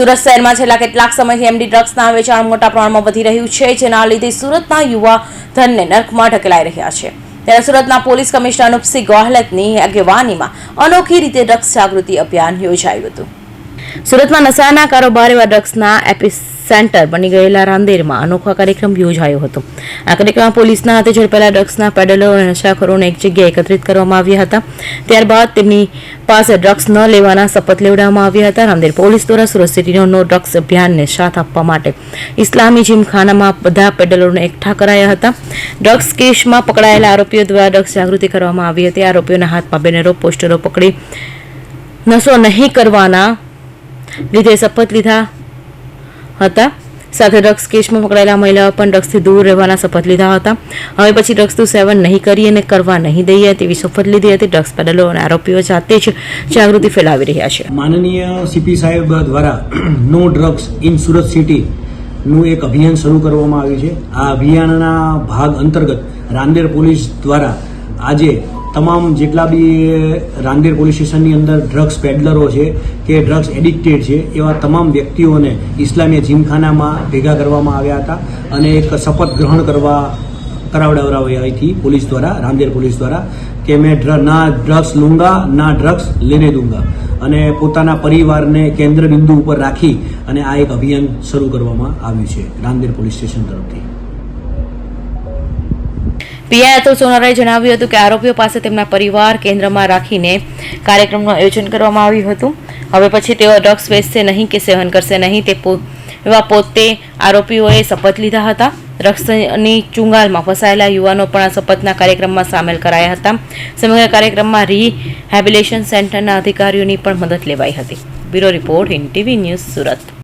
સુરત શહેરમાં છેલ્લા કેટલાક સમયથી એમડી ડ્રગ્સના વેચાણ મોટા પ્રમાણમાં વધી રહ્યું છે, જેના લીધે સુરતના યુવા ધનને નર્કમાં ઢકેલાઈ રહ્યા છે. ત્યારે સુરતના પોલીસ કમિશનર અનુપસિંહ ગોહલતની આગેવાનીમાં અનોખી રીતે ડ્રગ્સ જાગૃતિ અભિયાન યોજાયું હતું. સુરતમાં નશાના કારોબાર એવા ડ્રગ્સના એપી સેન્ટર બની ગયેલા રાંદેરમાં અનોખો કાર્યક્રમ યોજાયો હતો. આ કાર્યક્રમમાં પોલીસના હાથે ઝડપેલા ડ્રગ્સના પેડલો અને નશાખોરોને એક જગ્યાએ એકત્રિત કરવામાં આવ્યા હતા. ત્યારબાદ તેમની પાસે ડ્રગ્સ ન લેવાના શપથ લેવડાવવામાં આવ્યા હતા. રાંદેર પોલીસ દ્વારા સુરત સિટીનો નો ડ્રગ્સ અભિયાનને સાથ આપવા માટે ઇસ્લામી જીમખાનામાં બધા પેડલોને એકઠા કરાયા હતા. ડ્રગ્સ કેસમાં પકડાયેલા આરોપીઓ દ્વારા ડ્રગ્સ જાગૃતિ કરવામાં આવી હતી. આરોપીઓના હાથમાં બેનરો, પોસ્ટરો પકડી નશો નહીં કરવાના લીધે શપથ લીધા. હતા. સાથે ડ્રગ્સ કેસમાં પકડાયેલા મહિલાઓ પણ ડ્રગ્સથી દૂર રહેવાના શપથ લીધા હતા. હવે પછી ડ્રગ્સનું સેવન નહીં કરી અને કરવા નહીં દઈએ તેવી શપથ લીધી હતી. ડ્રગ્સ પેડલો અને આરોપીઓ જાતે જ જાગૃતિ ફેલાવી રહ્યા છે. માનનીય સીપી સાહેબ દ્વારા no drugs in Surat city નું એક અભિયાન શરૂ કરવામાં આવ્યું છે. આ અભિયાનના ભાગ અંતર્ગત રાંદેર પોલીસ દ્વારા આજે તમામ જેટલા બી રાંદેર પોલીસ સ્ટેશનની અંદર ડ્રગ્સ પેડલરો છે કે ડ્રગ્સ એડિક્ટેડ છે, એવા તમામ વ્યક્તિઓને ઇસ્લામીય જીમખાનામાં ભેગા કરવામાં આવ્યા હતા અને એક શપથ ગ્રહણ કરવા કરાવડાવડાવી હતી પોલીસ દ્વારા, રાંદેર પોલીસ દ્વારા, કે મેં ના ડ્રગ્સ લૂંગા, ના ડ્રગ્સ લેને દૂંગા. અને પોતાના પરિવારને કેન્દ્ર બિંદુ ઉપર રાખી અને આ એક અભિયાન શરૂ કરવામાં આવ્યું છે રાંદેર પોલીસ સ્ટેશન તરફથી. પીઆઈ અતુલ સોનારાએ જણાવ્યું હતું કે આરોપીઓ પાસે તેમના પરિવાર કેન્દ્રમાં રાખીને કાર્યક્રમનું આયોજન કરવામાં આવ્યું હતું. હવે પછી તેઓ ડ્રગ્સ વેચશે નહીં કે સેવન કરશે નહીં તે એવા પોતે આરોપીઓએ શપથ લીધા હતા. ડ્રગ્સની ચુંગાલમાં ફસાયેલા યુવાનો પણ આ શપથના કાર્યક્રમમાં સામેલ કરાયા હતા. સમગ્ર કાર્યક્રમમાં રિહેબિલેશન સેન્ટરના અધિકારીઓની પણ મદદ લેવાઈ હતી. Bureau report in TV news Surat.